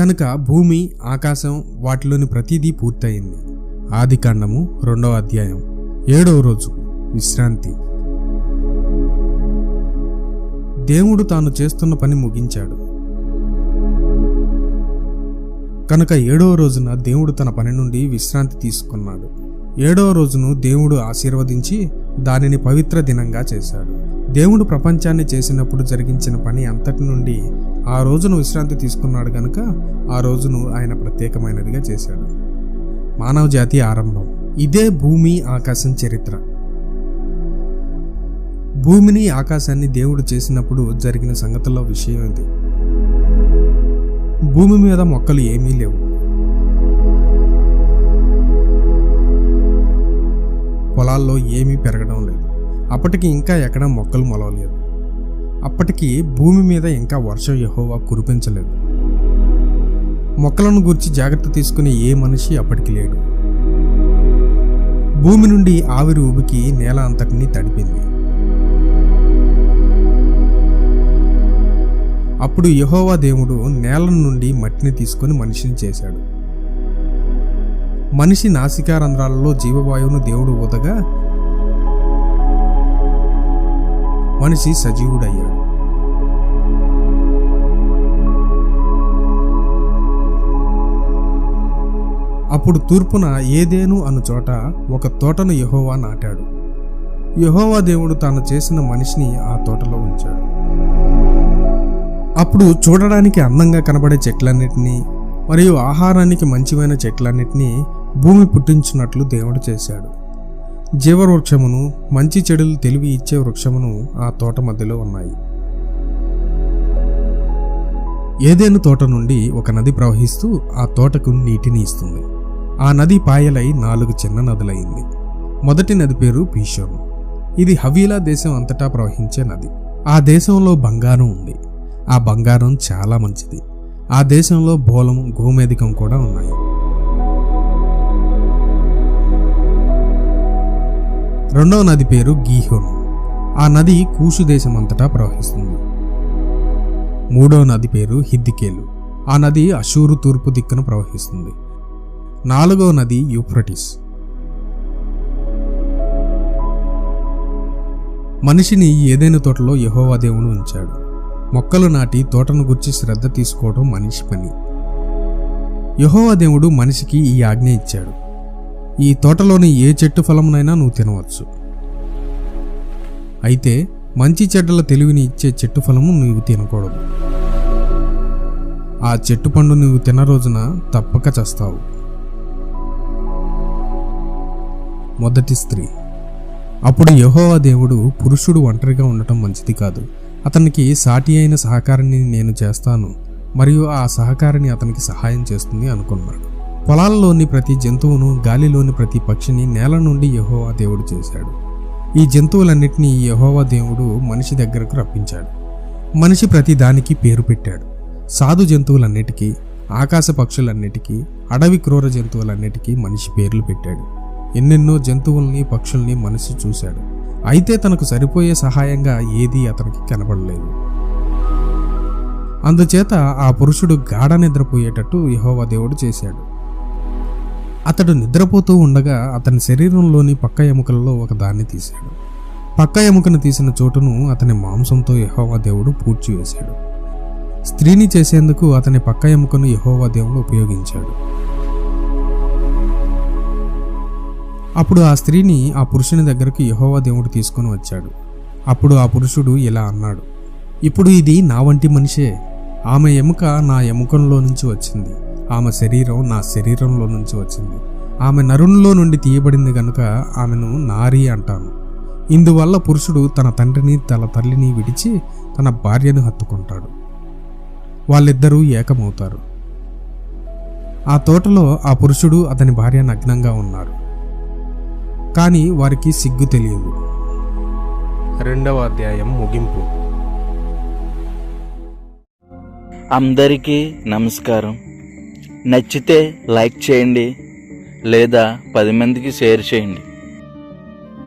కనుక భూమి ఆకాశం వాటిలోని ప్రతిదీ పూర్తయింది. ఆదికాండము రెండవ అధ్యాయం. ఏడవ రోజు విశ్రాంతి. దేవుడు తాను చేస్తున్న పని ముగించాడు. కనుక ఏడవ రోజున దేవుడు తన పని నుండి విశ్రాంతి తీసుకున్నాడు. ఏడవ రోజును దేవుడు ఆశీర్వదించి దానిని పవిత్ర దినంగా చేశాడు. దేవుడు ప్రపంచాన్ని చేసినప్పుడు జరిగించిన పని అంతటి నుండి ఆ రోజును విశ్రాంతి తీసుకున్నాడు గనుక ఆ రోజును ఆయన ప్రత్యేకమైనదిగా చేశాడు. మానవ జాతి ఆరంభం. ఇదే భూమి ఆకాశం చరిత్ర. భూమిని ఆకాశాన్ని దేవుడు చేసినప్పుడు జరిగిన సంగతుల్లో విషయం ఇది. భూమి మీద మొక్కలు ఏమీ లేవు. పొలాల్లో ఏమీ పెరగడం లేదు. అప్పటికి ఇంకా ఎక్కడ మొక్కలు మొలవలేదు. అప్పటికి భూమి మీద ఇంకా వర్షం యహోవా కురిపించలేదు. మొక్కలను గురించి జాగ్రత్త తీసుకునే ఏ మనిషి అప్పటికి లేడు. భూమి నుండి ఆవిరి ఉబికి నేల అంతటినీ తడిపింది. అప్పుడు యహోవా దేవుడు నేల నుండి మట్టిని తీసుకొని మనిషిని చేశాడు. మనిషి నాసికారంధ్రాలలో జీవవాయువును దేవుడు ఊదగా మనిషి సజీవుడయ్యాడు. అప్పుడు తూర్పున ఏదేను అను చోట ఒక తోటను యహోవా నాటాడు. యహోవా దేవుడు తాను చేసిన మనిషిని ఆ తోటలో ఉంచాడు. అప్పుడు చూడడానికి అందంగా కనబడే చెట్లన్నిటినీ మరియు ఆహారానికి మంచివైన చెట్లన్నిటినీ భూమి పుట్టించినట్లు దేవుడు చేశాడు. జీవవృక్షమును మంచి చెడులు తెలివి ఇచ్చే వృక్షమును ఆ తోట మధ్యలో ఉన్నాయి. ఏదేను తోట నుండి ఒక నది ప్రవహిస్తూ ఆ తోటకు నీటిని ఇస్తుంది. ఆ నది పాయలై నాలుగు చిన్న నదులైంది. మొదటి నది పేరు పీషోను ఇది హవీలా దేశం అంతటా ప్రవహించే నది. ఆ దేశంలో బంగారం ఉంది. ఆ బంగారం చాలా మంచిది. ఆ దేశంలో బోలం గోమేధికం కూడా ఉన్నాయి. రెండవ నది పేరు గీహోన్. ఆ నది కూషు దేశమంతటా అంతటా ప్రవహిస్తుంది. మూడవ నది పేరు హిద్దికేలు. ఆ నది అషూరు తూర్పు దిక్కున ప్రవహిస్తుంది. నాలుగవ నది యూఫ్రటిస్. మనిషిని ఏదైనా తోటలో యహోవా దేవుడు ఉంచాడు. మొక్కలు నాటి తోటను గుర్చి శ్రద్ధ తీసుకోవడం మనిషి పని. యహోవా దేవుడు మనిషికి ఈ ఆజ్ఞ ఇచ్చాడు. ఈ తోటలోని ఏ చెట్టు ఫలమునైనా నువ్వు తినవచ్చు. అయితే మంచి చెడ్డల తెలివిని ఇచ్చే చెట్టు ఫలము నువ్వు తినకూడదు. ఆ చెట్టు పండు నువ్వు తిన రోజున తప్పక చస్తావు. మొదటి స్త్రీ. అప్పుడు యహోవా దేవుడు పురుషుడు ఒంటరిగా ఉండటం మంచిది కాదు. అతనికి సాటి అయిన సహకారిని నేను చేస్తాను. మరియు ఆ సహకారిని అతనికి సహాయం చేస్తుంది అనుకున్నాడు పొలాల్లోని ప్రతి జంతువును గాలిలోని ప్రతి పక్షిని నేల నుండి యహోవా దేవుడు చేశాడు. ఈ జంతువులన్నిటినీ యహోవా దేవుడు మనిషి దగ్గరకు రప్పించాడు. మనిషి ప్రతి దానికి పేరు పెట్టాడు. సాధు జంతువులన్నిటికీ ఆకాశ పక్షులన్నిటికీ అడవి క్రూర జంతువులన్నిటికీ మనిషి పేర్లు పెట్టాడు. ఎన్నెన్నో జంతువుల్ని పక్షుల్ని మనిషి చూశాడు. అయితే తనకు సరిపోయే సహాయంగా ఏదీ అతనికి కనబడలేదు. అందుచేత ఆ పురుషుడు గాఢ నిద్రపోయేటట్టు యహోవా దేవుడు చేశాడు. అతడు నిద్రపోతూ ఉండగా అతని శరీరంలోని పక్క ఎముకలలో ఒక దాన్ని తీశాడు. పక్క ఎముకను తీసిన చోటును అతని మాంసంతో యహోవా దేవుడు పూడ్చివేశాడు. స్త్రీని చేసేందుకు అతని పక్క ఎముకను యహోవా దేవుడు ఉపయోగించాడు. అప్పుడు ఆ స్త్రీని ఆ పురుషుని దగ్గరకు యహోవా దేవుడు తీసుకొని వచ్చాడు. అప్పుడు ఆ పురుషుడు ఇలా అన్నాడు ఇప్పుడు ఇది నా వంటి మనిషే. ఆమె ఎముక నా ఎముకంలో నుంచి వచ్చింది. ఆమె శరీరం నా శరీరంలో నుంచి వచ్చింది. ఆమె నరునిలో నుండి తీయబడింది గనుక ఆమెను నారి అంటాను ఇందువల్ల పురుషుడు తన తండ్రిని తన తల్లిని విడిచి తన భార్యను హత్తుకుంటాడు. వాళ్ళిద్దరూ ఏకమవుతారు. ఆ తోటలో ఆ పురుషుడు అతని భార్య నగ్నంగా ఉన్నారు. కానీ వారికి సిగ్గు తెలియదు. రెండవ అధ్యాయం ముగింపు. అందరికీ నమస్కారం. నచ్చితే లైక్ చేయండి. లేదా పది మందికి షేర్ చేయండి.